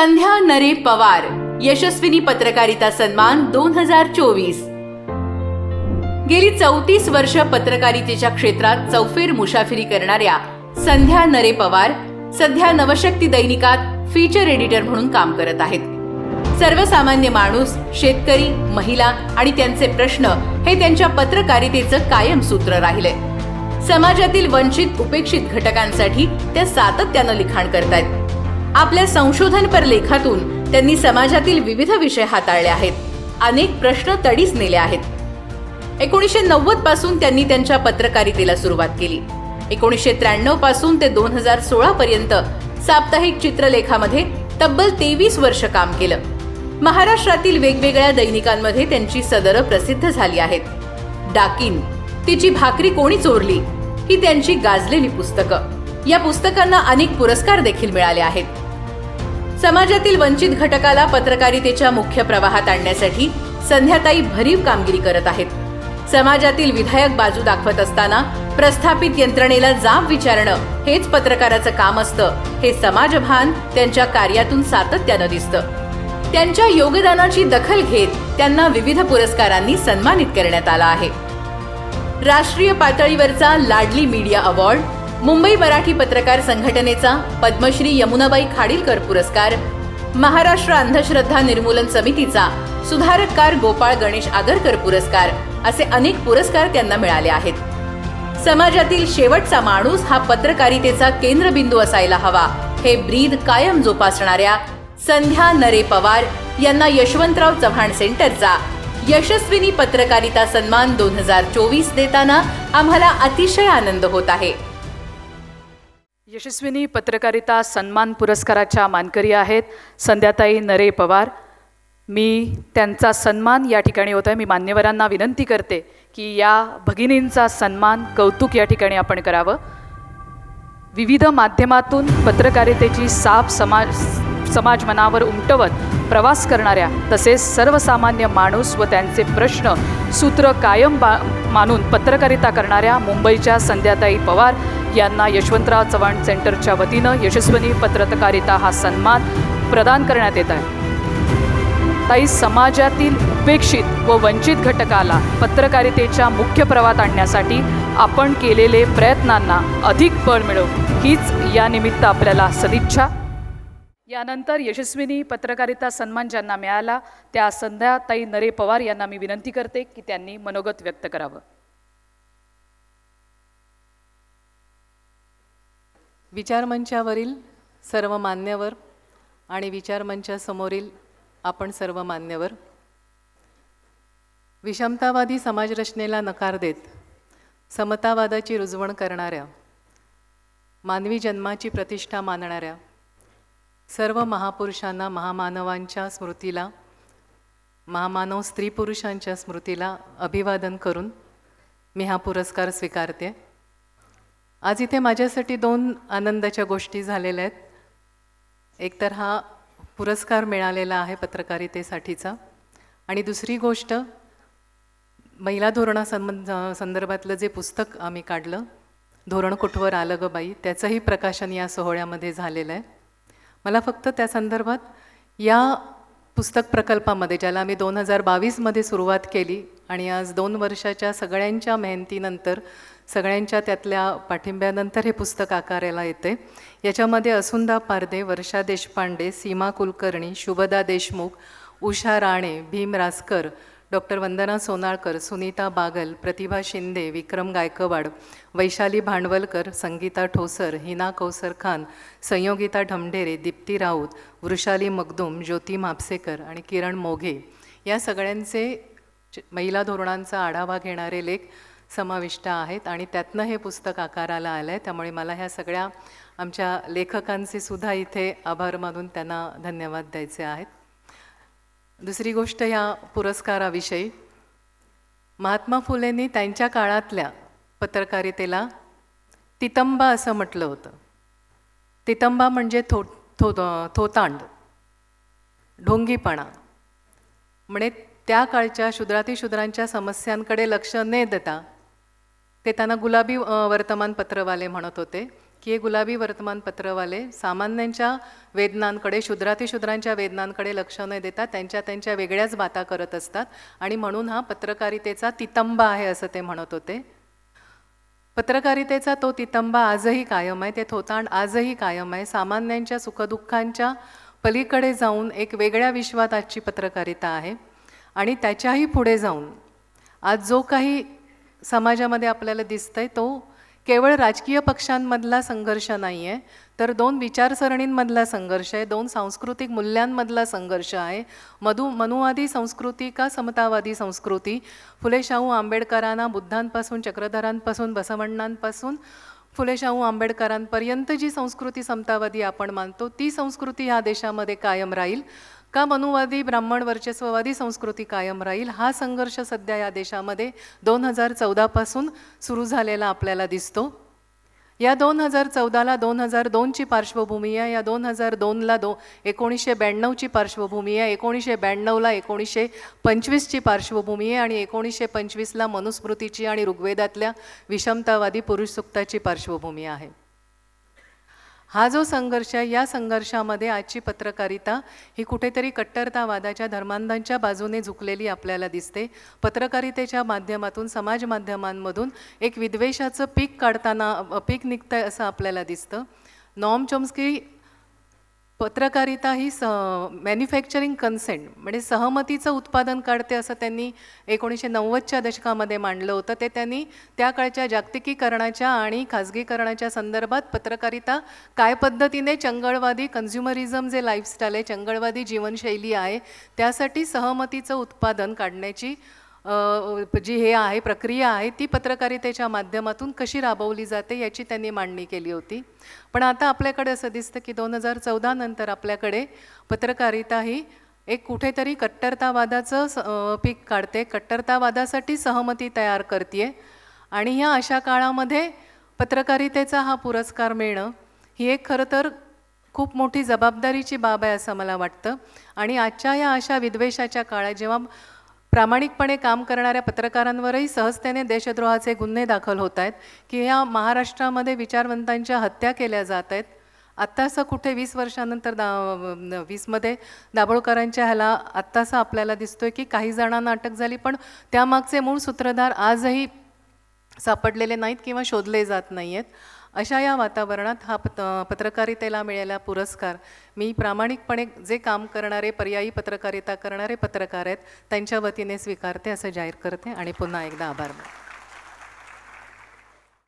संध्या नरे पवार यशस्विनी पत्रकारिता सन्मान दोन हजार चोवीस. गेली चौतीस वर्ष पत्रकारितेच्या क्षेत्रात चौफेर मुसाफिरी करणाऱ्या संध्या नरे पवार सध्या नवशक्ती दैनिकात फीचर एडिटर म्हणून काम करत आहेत. सर्वसामान्य माणूस शेतकरी महिला आणि त्यांचे प्रश्न हे त्यांच्या पत्रकारितेचं कायम सूत्र राहिले. समाजातील वंचित उपेक्षित घटकांसाठी त्या सातत्यानं लिखाण करतायत. आपल्या संशोधनपर लेखातून त्यांनी समाजातील विविध विषय हाताळले आहेत. अनेक प्रश्न तडीस नेले आहेत. एकोणीसशे नव्वदपासून त्यांनी त्यांच्या पत्रकारितेला सुरुवात केली. एकोणीसशे त्र्याण्णवपासून ते दोन हजार सोळा पर्यंत साप्ताहिक चित्रलेखामध्ये तब्बल तेवीस वर्ष काम केलं. महाराष्ट्रातील वेगवेगळ्या दैनिकांमध्ये त्यांची सदरं प्रसिद्ध झाली आहेत. डाकीन तिची भाकरी कोणी चोरली? ही त्यांची गाजलेली पुस्तकं. या पुस्तकांना अनेक पुरस्कार देखील मिळाले आहेत. समाजातील वंचित घटकाला पत्रकारितेच्या मुख्य प्रवाहात आणण्यासाठी संध्याताई भरीव कामगिरी करत आहेत. समाजातील विधायक बाजू दाखवत असताना प्रस्थापित यंत्रणेला जाब विचारणं हेच पत्रकाराचं काम असतं हे समाजभान त्यांच्या कार्यातून सातत्यानं दिसतं. त्यांच्या योगदानाची दखल घेत त्यांना विविध पुरस्कारांनी सन्मानित करण्यात आला आहे. राष्ट्रीय पातळीवरचा लाडली मीडिया अवॉर्ड मुंबई मराठी पत्रकार संघटनेचा पद्मश्री यमुनाबाई खाडीलकर पुरस्कार महाराष्ट्र अंधश्रद्धा निर्मूलन समितीचा सुधारककार गोपाळ गणेश आगरकर पुरस्कार असे अनेक पुरस्कार त्यांना मिळाले आहेत. समाजातील शेवटचा माणूस हा पत्रकारितेचा केंद्रबिंदू असायला हवा हे ब्रीद कायम जोपासणाऱ्या संध्या नरे पवार यांना यशवंतराव चव्हाण सेंटरचा यशस्विनी पत्रकारिता सन्मान दोन हजार चोवीस देताना आम्हाला अतिशय आनंद होत आहे. यशस्विनी पत्रकारिता सन्मान पुरस्काराच्या मानकरी आहेत संध्याताई नरे पवार. मी त्यांचा सन्मान या ठिकाणी होत आहे मी मान्यवरांना विनंती करते की या भगिनींचा सन्मान कौतुक या ठिकाणी आपण करावं. विविध माध्यमातून पत्रकारितेची साफ समाज समाज मनावर उमटवत प्रवास करणाऱ्या तसेच सर्वसामान्य माणूस व त्यांचे प्रश्न सूत्र कायम बा मानून पत्रकारिता करणाऱ्या मुंबईच्या संध्याताई पवार यांना यशवंतराव चव्हाण सेंटरच्या वतीनं यशस्वी पत्रकारिता हा सन्मान प्रदान करण्यात येत आहे. ताई समाजातील उपेक्षित व वंचित घटकाला पत्रकारितेच्या मुख्य प्रवाहात आणण्यासाठी आपण केलेले प्रयत्नांना अधिक बळ मिळो हीच या निमित्त आपल्याला सदिच्छा. यानंतर यशस्विनी पत्रकारिता सन्मान ज्यांना मिळाला त्या संध्याताई नरे पवार यांना मी विनंती करते की त्यांनी मनोगत व्यक्त करावं. विचारमंचावरील सर्व मान्यवर आणि विचारमंचासमोरील आपण सर्व मान्यवर विषमतावादी समाजरचनेला नकार देत समतावादाची रुजवण करणाऱ्या मानवी जन्माची प्रतिष्ठा मानणाऱ्या सर्व महापुरुषांना महामानवांच्या स्मृतीला महामानव स्त्री पुरुषांच्या स्मृतीला अभिवादन करून मी हा पुरस्कार स्वीकारते. आज इथे माझ्यासाठी दोन आनंदाच्या गोष्टी झालेल्या आहेत. एकतर हा पुरस्कार मिळालेला आहे पत्रकारितेसाठीचा आणि दुसरी गोष्ट महिला धोरणा संबंध संदर्भातलं जे पुस्तक आम्ही काढलं धोरण कुठवर आलं ग बाई त्याचंही प्रकाशन या सोहळ्यामध्ये झालेलं आहे. मला फक्त त्या संदर्भात या पुस्तक प्रकल्पामध्ये ज्याला आम्ही दोन हजार बावीसमध्ये सुरुवात केली आणि आज दोन वर्षाच्या सगळ्यांच्या मेहनतीनंतर सगळ्यांच्या त्यातल्या पाठिंब्यानंतर हे पुस्तक आकाराला येते. याच्यामध्ये असुंदा पारदे वर्षा देशपांडे सीमा कुलकर्णी शुभदा देशमुख उषा राणे भीम रासकर डॉक्टर वंदना सोनाळकर सुनीता बागल प्रतिभा शिंदे विक्रम गायकवाड वैशाली भांडवलकर संगीता ठोसर हिना कौसर खान संयोगिता ढमढेरे दीप्ती राऊत वृषाली मगदूम ज्योती म्हापसेकर आणि किरण मोघे. या सगळ्यांचे महिला धोरणांचा आढावा घेणारे लेख समाविष्ट आहेत आणि त्यातनं हे पुस्तक आकाराला आलं आहे त्यामुळे मला ह्या सगळ्या आमच्या लेखकांचे सुद्धा इथे आभार मानून त्यांना धन्यवाद द्यायचे आहेत. दुसरी गोष्ट ह्या पुरस्काराविषयी. महात्मा फुलेंनी त्यांच्या काळातल्या पत्रकारितेला तितंबा असं म्हटलं होतं. तितंबा म्हणजे थो थो थोतांड ढोंगीपणा. म्हणजे त्या काळच्या शूद्रातिशूद्रांच्या समस्यांकडे लक्ष न देता ते त्यांना गुलाबी वर्तमानपत्रवाले म्हणत होते. की हे गुलाबी वर्तमानपत्रवाले सामान्यांच्या वेदनांकडे शूद्रातिशूद्रांच्या वेदनांकडे लक्ष न देता त्यांच्या त्यांच्या वेगळ्याच बाता करत असतात आणि म्हणून हा पत्रकारितेचा तितंबा आहे असं ते म्हणत होते. पत्रकारितेचा तो तितंबा आजही कायम आहे ते थोतांड आजही कायम आहे. सामान्यांच्या सुखदुःखांच्या पलीकडे जाऊन एक वेगळ्या विश्वात आजची पत्रकारिता आहे आणि त्याच्याही पुढे जाऊन आज जो काही समाजामध्ये आपल्याला दिसतंय तो केवळ राजकीय पक्षांमधला संघर्ष नाही आहे तर दोन विचारसरणींमधला संघर्ष आहे दोन सांस्कृतिक मूल्यांमधला संघर्ष आहे. मधु मनुवादी संस्कृती का समतावादी संस्कृती? फुले शाहू आंबेडकरांना बुद्धांपासून चक्रधरांपासून बसवण्णांपासून फुले शाहू आंबेडकरांपर्यंत जी संस्कृती समतावादी आपण मानतो ती संस्कृती ह्या देशामध्ये कायम राहील. का मनुवादी ब्राह्मण वर्चस्ववादी संस्कृती कायम राहील? हा संघर्ष सध्या या देशामध्ये दोन हजार चौदापासून सुरू झालेला आपल्याला दिसतो. या दोन हजार चौदाला दोन हजार दोनची पार्श्वभूमी आहे. या दोन हजार दोनला दो एकोणीसशे ब्याण्णवची पार्श्वभूमी आहे. एकोणीसशे ब्याण्णवला एकोणीसशे पंचवीसची पार्श्वभूमी आहे आणि एकोणीसशे पंचवीसला मनुस्मृतीची आणि ऋग्वेदातल्या विषमतावादी पुरुषसुक्ताची पार्श्वभूमी आहे. हा जो संघर्ष आहे या संघर्षामध्ये आजची पत्रकारिता ही कुठेतरी कट्टरतावादाच्या धर्मांधांच्या बाजूने झुकलेली आपल्याला दिसते. पत्रकारितेच्या माध्यमातून समाज माध्यमांमधून एक विद्वेषाचं पीक काढताना पीक निघतंय असं आपल्याला दिसतं. नॉम चॉम्स्की पत्रकारिता ही स मॅन्युफॅक्चरिंग कन्सेंट म्हणजे सहमतीचं उत्पादन काढते असं त्यांनी एकोणीसशे नव्वदच्या दशकामध्ये मांडलं होतं. ते त्यांनी त्या काळच्या जागतिकीकरणाच्या आणि खाजगीकरणाच्या संदर्भात पत्रकारिता काय पद्धतीने चंगळवादी कन्झ्युमरिझम जे लाईफस्टाईल आहे चंगळवादी जीवनशैली आहे त्यासाठी सहमतीचं उत्पादन काढण्याची जी हे आहे प्रक्रिया आहे ती पत्रकारितेच्या माध्यमातून कशी राबवली जाते याची त्यांनी मांडणी केली होती. पण आता आपल्याकडे असं दिसतं की दोन हजार चौदा नंतर आपल्याकडे पत्रकारिता ही एक कुठेतरी कट्टरतावादाचं स- पीक काढते. कट्टरतावादासाठी सहमती तयार करते आणि ह्या अशा काळामध्ये पत्रकारितेचा हा पुरस्कार मिळणं ही एक खरं तर खूप मोठी जबाबदारीची बाब आहे असं मला वाटतं. आणि आजच्या या अशा विद्वेषाच्या काळात जेव्हा प्रामाणिकपणे काम करणाऱ्या पत्रकारांवरही सहजतेने देशद्रोहाचे गुन्हे दाखल होत आहेत की ह्या महाराष्ट्रामध्ये विचारवंतांच्या हत्या केल्या जात आहेत. आत्तासं कुठे वीस वर्षानंतर दा वीसमध्ये दाभोळकरांच्या ह्याला आत्तासं आपल्याला दिसतोय की काही जणांना अटक झाली पण त्यामागचे मूळ सूत्रधार आजही सापडलेले नाहीत किंवा शोधले जात नाही आहेत अशा या वातावरणात हा पत पत्रकारितेला मिळालेला पुरस्कार मी प्रामाणिकपणे जे काम करणारे पर्यायी पत्रकारिता करणारे पत्रकार आहेत त्यांच्या वतीने स्वीकारते असं जाहीर करते आणि पुन्हा एकदा आभार मानते.